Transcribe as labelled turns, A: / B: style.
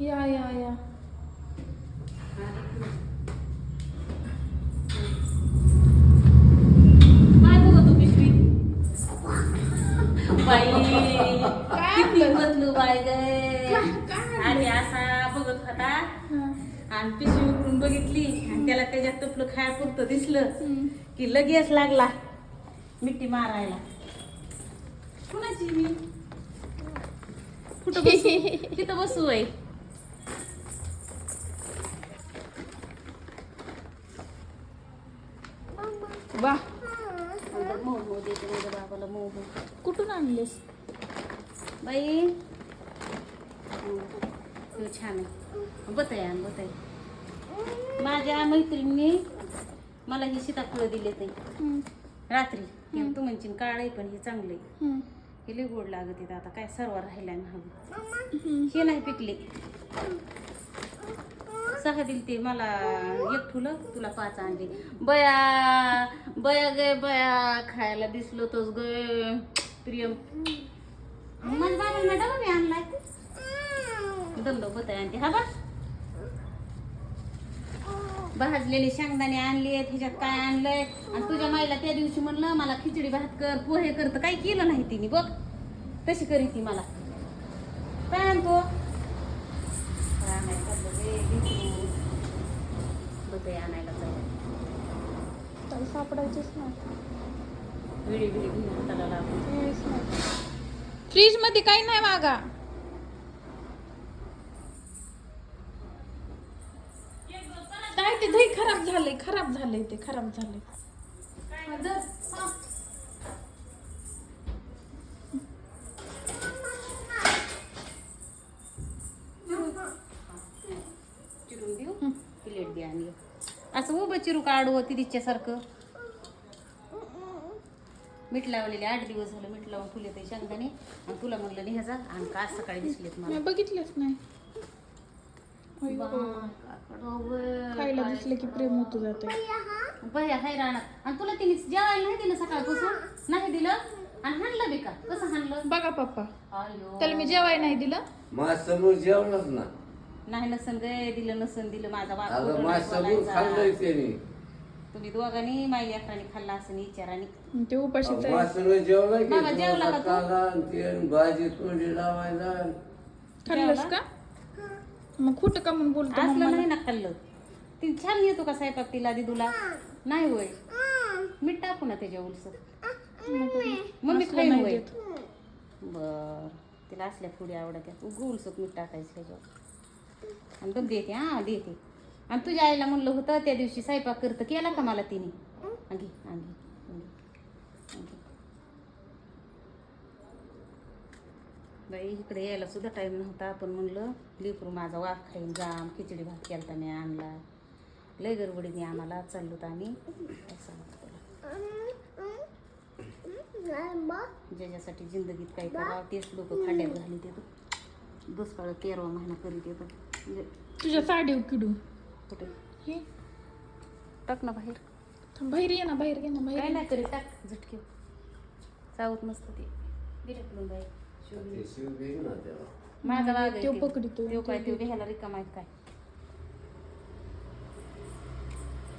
A: या या या.
B: बाई किती बदलू बाय गे. आणि असा बघत होता.
A: हा.
B: आणि पिशवी उघडून बघितली. आणि त्याला त्याच्यात टपलं खायापुरतं दिसलं
A: हम्म.
B: की लगेच लागला मिठी मारायला. कुणाची मी? कुठं बसू? तिथं बसू आहे
A: वा.
B: मऊ मऊ देते माझ्या बाबाला मऊ
A: कुठून आणलेस?
B: बाई. हं, छान आहे. बताय आण बताय. माझ्या मैत्रिणीने मला ही सीताफळं दिले ते. रात्री. तू म्हणशील काळ आहे पण हे चांगलं. हे लय गोड लागत आहे आता. काय सर्व राहिलाय महाग. हे नाही पिकले. सहा दिल ते मला एक फुलं तुला पाच आणली. बया बया गे बया खायला दिसलो तोच ग. प्रियम. माझ्या बाबांना डबा मी आणलाय दमलो बताय आणते हा बा. भाजलेले शेंगदाणे आणले ह्याच्यात काय आणलंय? आणि तुझ्या माईला त्या दिवशी म्हणलं मला खिचडी भात कर पोहे कर. तर काही केलं नाही तिने बघ. तशी करी ती मला. काय आणतो? काय आणायला चाललं
A: त्याला सापडायचीच नाही.
B: विडी विडी घेऊन हाताला लागून
A: फ्रीजमध्ये काही नाही मागा. नाही ते दही खराब झालंय खराब झालंय ते खराब. हा.
B: चिरून देऊ प्लेट दे आणि असं उभं चिरू काढू तिच्यासारखं? मीठ लावलेले आठ दिवस झालं मीठ लावून फुले ते शेंगदाणे. आणि तुला म्हणलं नाही ह्याचा आणि का सकाळी दिसलेत मला.
A: बघितलंच नाही. खायला दिसलं की प्रेम होतो जाते
B: बया हैराण आणि तुला तिने जेवायला नाही दिलं सकाळपासून? नाही दिलं? आणि हाणलं बी का? कसं हाणलं?
A: बघा पप्पा. त्याला मी जेवाय नाही दिलं.
C: माझ समोर जेवणच ना.
B: नाही नसन गे दिलं नसन दिलं माझा
C: अगं माझ
B: बोलायचा.
C: त्याने.
B: तुम्ही दोघांनी माई लेकरांनी खाल्ला असं विचाराने.
A: ते उपाशीच
C: माझ
A: आहे.
C: समोर जेवला की
B: बाबा, जेवला का तू?
C: काला आणि ते आणि भाजी तोंडी लावायला.
A: खाल्लंस? का? मग खोटं का म्हणून बोलतो
B: असलं
A: मम्माला?
B: नाही ना खाल्लं. ती छान येतो का स्वयंपाक तिला दिदूला? नाही होय. मीठ टाकू ना त्याच्या उलस. मम्मी
A: असलं
B: खाईन
A: नाही
B: होय.
A: देत.
B: बर तिला असल्या फुडी आवडत्या उलसत मीठ टाकायचं त्याच्यावर. आणि बघ देते हा देते. आणि तुझ्या आईला म्हणलं होतं त्या दिवशी स्वयंपाक करतं केला का मला तिने? अंगी अंगी बाई इकडे यायला सुद्धा टाईम नव्हता. पण म्हणलं लेकरू माझा वाफ खाईन जाम खिचडी भात केलता मी आणला. लय गडबडीने आम्हाला चाललो तर आम्ही. ज्याच्यासाठी जिंदगीत काही करावं तेच लोक खाड्यात घालून देतो दुष्काळ तेरवा महिना करीत येतो
A: तुझ्या साडीव किडू.
B: कुठे?
A: हे?
B: टाक ना बाहेर.
A: थांब, बाहेर ये ना बाहेर ये ना
B: काय
A: बाहेर
B: नाही करीत टाक झटके. चावत मस्त ते. शिवली.
C: ते शिव घेईन ना त्याला
B: माझा वाघ आहे.
A: पकडितो.
B: त्यो काय त्यो घ्यायला रिकामा आहे काय?